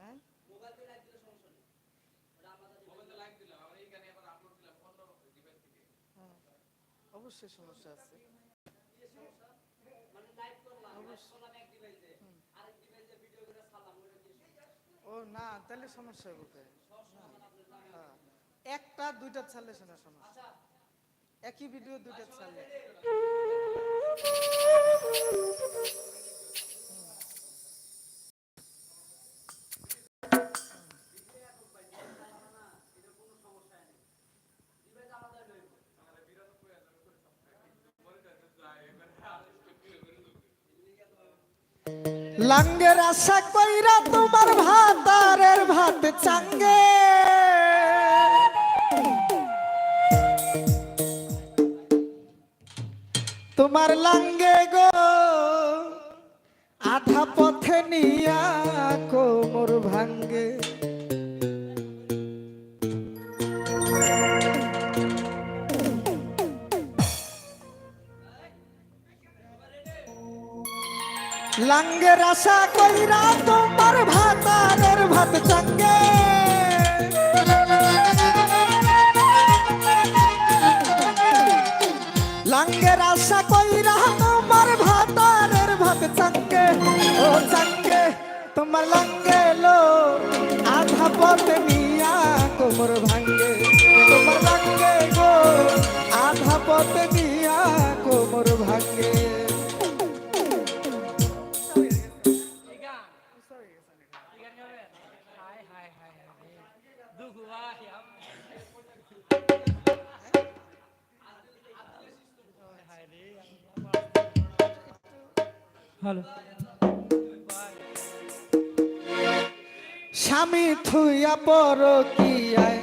হ্যাঁ? হ্যাঁ, অবশ্যই সমস্যা আছে। ও না তাহলে সমস্যা কোথায়? হ্যাঁ। একটা দুইটা ছাড়লে শোনা সমস্যা। একই ভিডিও দুইটা ছাড়লে। লাঙ্গের আশা কইরা তোমার ভাতারের ভাত চাঙ্গে। তোমার লাঙ্গে গো লাঙ্গের আশা কইরা তোমার ভাতারের ভাত চাঙ্গে। লাঙ্গের আশা কইরা তোমার ভাতারের ভাত চাঙ্গে। ও চাঙ্গে, তোমার লাঙ্গে লো আধা পথে নিয়া কোমর ভাঙ্গে। তোমার লাঙ্গে স্বামী থুইয়া পর কিয়ায়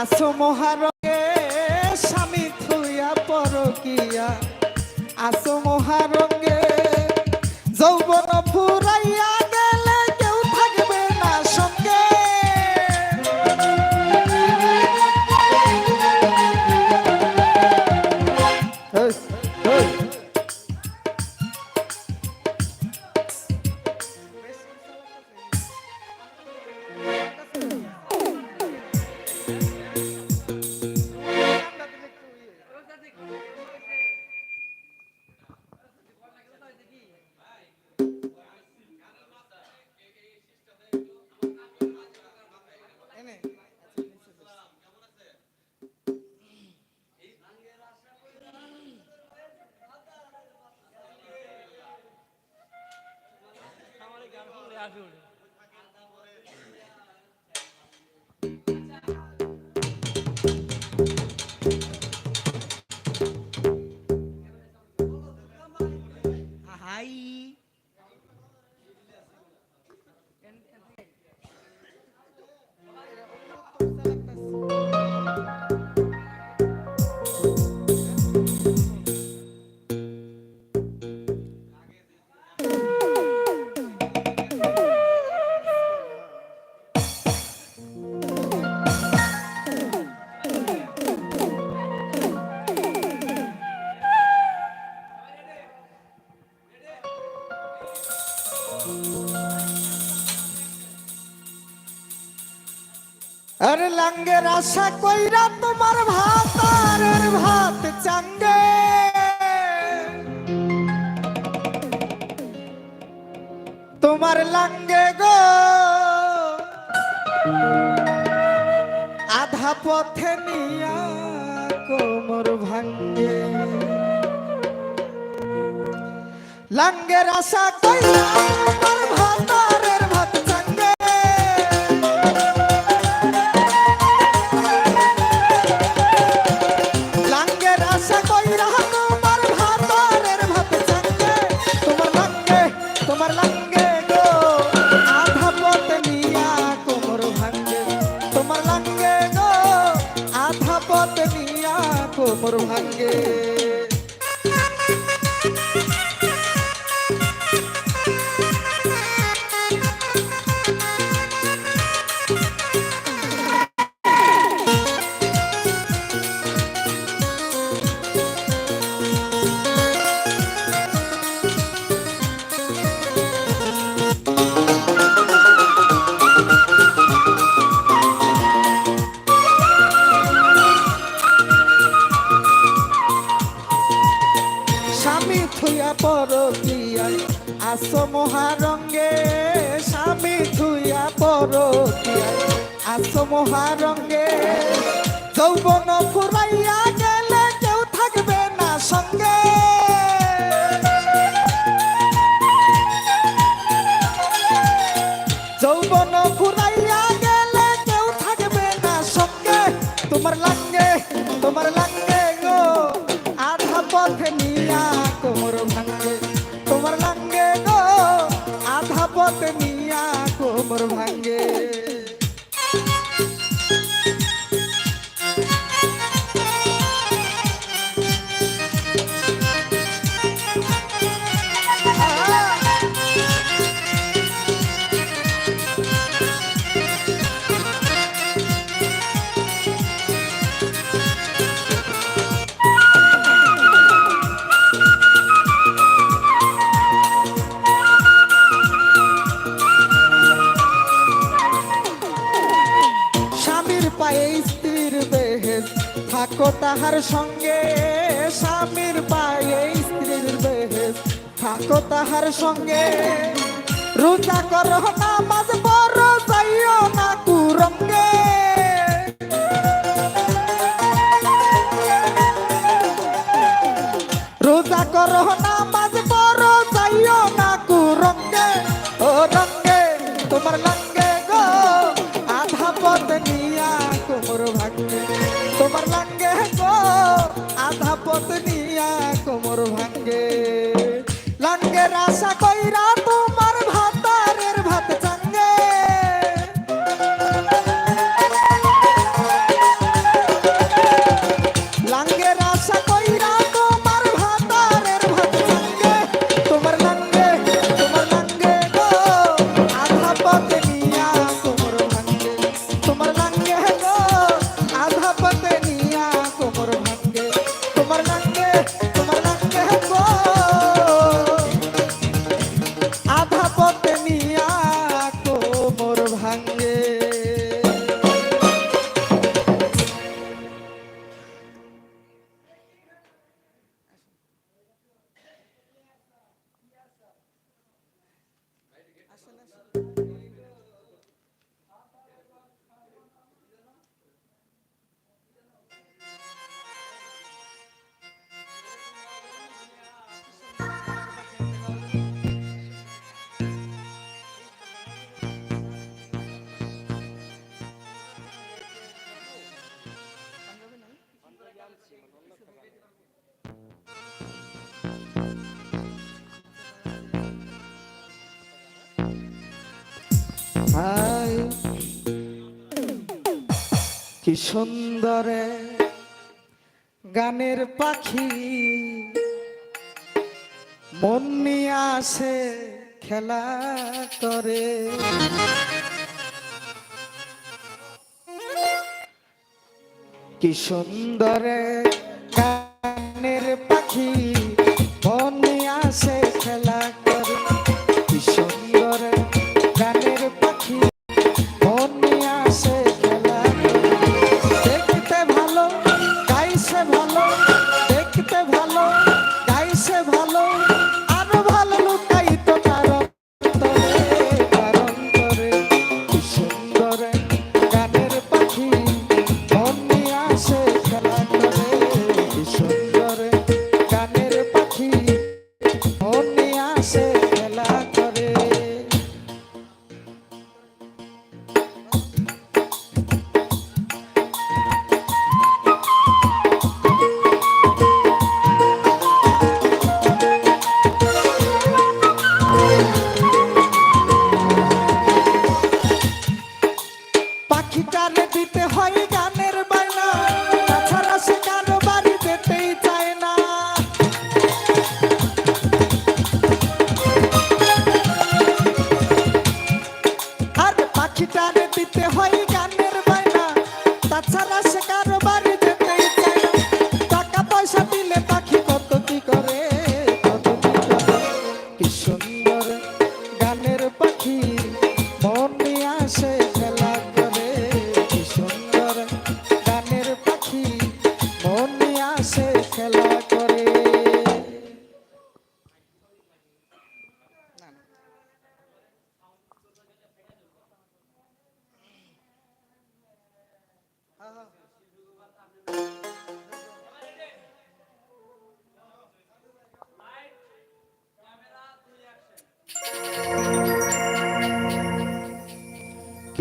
আসো মহারগে স্বামী থুইয়া পর কিয়া আসো মহারগে যৌবন ফুরাইয়া Aleluya. আরে লাঙ্গের আশা কইরা তোমার ভাত আর ভাত চাঙ্গে। তোমার লাঙ্গে গো। আধা পথে নিয়া কোমর ভাঙ্গে। লাঙ্গের আশা কইরা তোমার ভাত আর লাঙ্গের আশা কইরা তোমার ভাতরের ভাত চাঙ্গে। তোমার লাঙ্গে তোমার লাঙ্গে গো। আধা পথ নিয়া কোমর ভাঙ্গে। তোমার লাঙ্গে গো, আধা পথ নিয়া কোমর ভাঙ্গে। মোহারঙ্গে যৌবন ফুরাইয়া গেলে কেউ থাকবে না সঙ্গে। যৌবন ফুরাইয়া গেলে কেউ থাকবে না সঙ্গে। তোমার লাগে তোমার লাগে গো। আধা পথ নিয়া কোমর ভাঙে। তোমার লাগে গো। আধা পথ নিয়া কোমর ভাঙ্গে বাক্য তাহার সঙ্গে স্বামীর পায়ে স্ত্রীর বেহেস। থাকো তাহার সঙ্গে, রোজা করো না মাস বড় যাইও না কুরঙ্গে। রোজা করো না মাস বড় যাইও না কুরঙ্গে। ও রঙ্গে, তোমার ভাই। কি সুন্দরে গানের পাখি মন নিয়ে আসে খেলা করে। কি সুন্দরে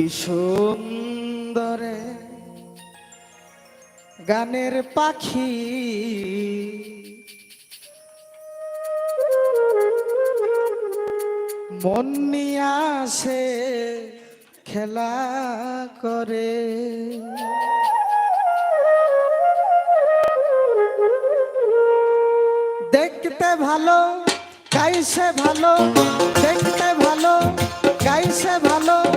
কি সুন্দরে গানের পাখি। মন আসে, খেলা করে। দেখতে ভালো গাইছে ভালো, দেখতে ভালো গাইছে ভালো।